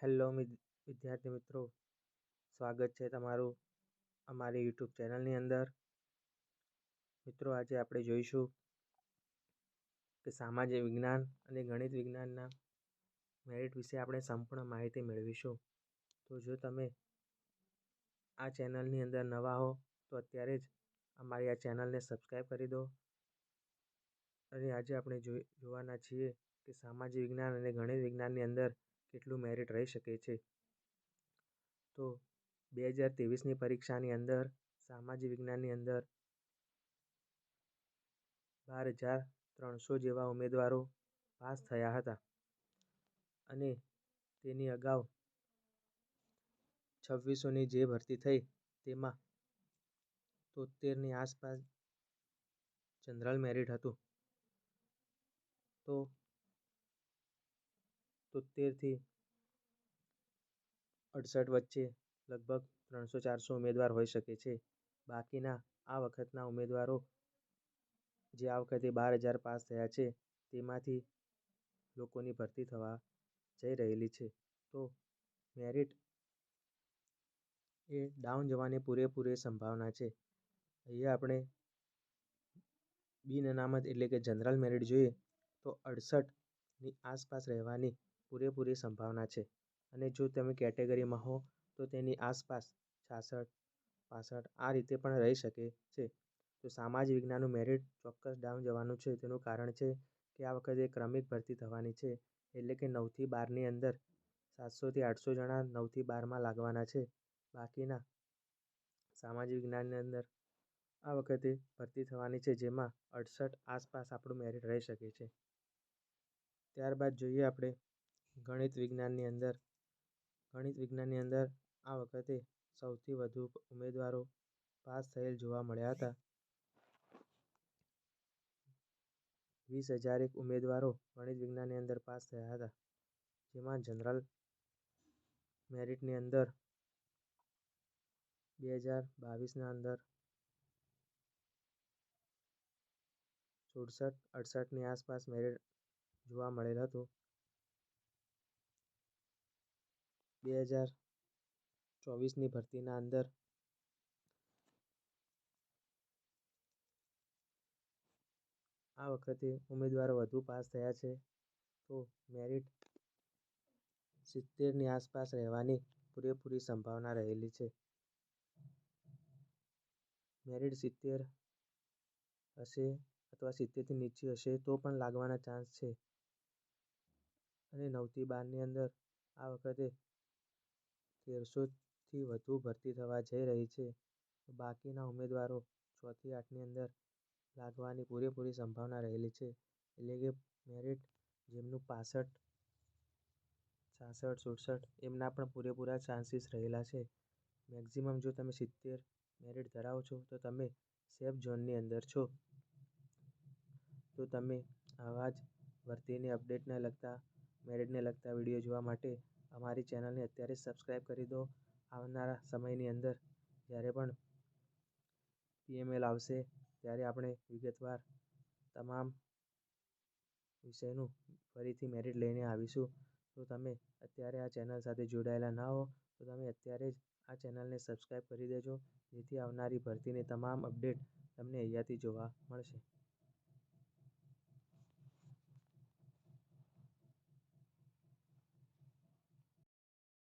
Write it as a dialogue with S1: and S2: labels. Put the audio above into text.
S1: Hello વિદ્યાર્થી મિત્રો. સ્વાગત છે તમારું અમારી યુટ્યુબ ચેનલની અંદર. મિત્રો, આજે આપણે જોઈશું કે સામાજિક વિજ્ઞાન અને ગણિત વિજ્ઞાનના મેરિટ વિશે આપણે સંપૂર્ણ માહિતી મેળવીશું. તો જો તમે આ ચેનલની અંદર નવા હો, તો અત્યારે જ અમારી આ ચેનલને સબસ્ક્રાઈબ કરી દો. અને આજે આપણે જોવાના છીએ કે સામાજિક વિજ્ઞાન અને ગણિત વિજ્ઞાનની અંદર કેટલું મેરિટ રહી શકે છે? તો બે હજાર ત્રેવીસની પરીક્ષાની અંદર, સામાજિક વિજ્ઞાનની અંદર બાર હજાર ત્રણસો જેવા ઉમેદવારો પાસ થયા હતા. અને તેની અગાઉ છવ્વીસોની જે ભરતી થઈ, તેમાં તોતેરની આસપાસ જનરલ મેરિટ હતું. તો તોતેરથી અડસઠ વચ્ચે લગભગ ત્રણસો ચારસો ઉમેદવાર હોઈ શકે છે. બાકીના આ વખતના ઉમેદવારો જે આ વખતે બાર હજાર પાસ થયા છે, તેમાંથી લોકોની ભરતી થવા જઈ રહેલી છે. તો મેરિટ એ ડાઉન જવાની પૂરેપૂરી સંભાવના છે. અહીંયા આપણે બિન અનામત એટલે કે જનરલ મેરિટ જોઈએ તો અડસઠની આસપાસ રહેવાની પૂરેપૂરી સંભાવના છે. અને જો તમે કેટેગરીમાં હો, તો તેની આસપાસ છાસઠ, પાસઠ આ રીતે પણ રહી શકે છે. તો સામાજિક વિજ્ઞાનનું મેરિટ ચોક્કસ ડાઉન જવાનું છે. તેનું કારણ છે કે આ વખતે ક્રમિક ભરતી થવાની છે. એટલે કે નવથી બારની અંદર સાતસોથી આઠસો જણા નવથી બારમાં લાગવાના છે. બાકીના સામાજિક વિજ્ઞાનની અંદર આ વખતે ભરતી થવાની છે, જેમાં અડસઠ આસપાસ આપણું મેરિટ રહી શકે છે. ત્યારબાદ જોઈએ આપણે ગણિત વિજ્ઞાનની અંદર, ગણિત વિજ્ઞાનની અંદર આ વખતે સૌથી વધુ ઉમેદવારો પાસ થયેલ જોવા મળ્યા હતા. વીસ હજાર એક ઉમેદવારો ગણિત વિજ્ઞાનની અંદર પાસ થયા હતા. જેમાં જનરલ મેરિટની અંદર બે હજાર બાવીસના અંદર સુડસઠ અડસઠની આસપાસ મેરિટ જોવા મળેલ હતું. બે હજાર ચોવીસની ભરતીના અંદર આ વખતે ઉમેદવારો વધુ પાસ થયા છે, તો મેરિટ સિત્તેરની આસપાસ રહેવાની પૂરેપૂરી સંભાવના રહેલી છે. મેરિટ સિત્તેર હશે અથવા સિત્તેરથી નીચે હશે તો પણ લાગવાના ચાન્સ છે. અને નવથી બારની અંદર આ વખતે તેરસોથી વધુ ભરતી થવા જઈ રહી છે. બાકીના ઉમેદવારો છથી આઠની અંદર લાગવાની પૂરેપૂરી સંભાવના રહેલી છે. એટલે કે મેરિટ જેમનું પાસઠ, છાસઠ, સુડસઠ એમના પણ પૂરેપૂરા ચાન્સીસ રહેલા છે. મેક્ઝિમમ જો તમે સિત્તેર મેરિટ ધરાવો છો, તો તમે સેફ ઝોનની અંદર છો. તો તમે આવા જ ભરતીની અપડેટને લગતા, મેરિટને લગતા વીડિયો જોવા માટે અમારી ચેનલને અત્યારે જ સબસ્ક્રાઈબ કરી દો. આવનારા સમયની અંદર જ્યારે પણ પીએમએલ આવશે, ત્યારે આપણે વિગતવાર તમામ વિષયનું ફરીથી મેરિટ લઈને આવીશું. તો તમે અત્યારે આ ચેનલ સાથે જોડાયેલા ના હો, તો તમે અત્યારે જ આ ચેનલને સબસ્ક્રાઈબ કરી દેજો, જેથી આવનારી ભરતીની તમામ અપડેટ તમને અહીંયાથી જોવા મળશે.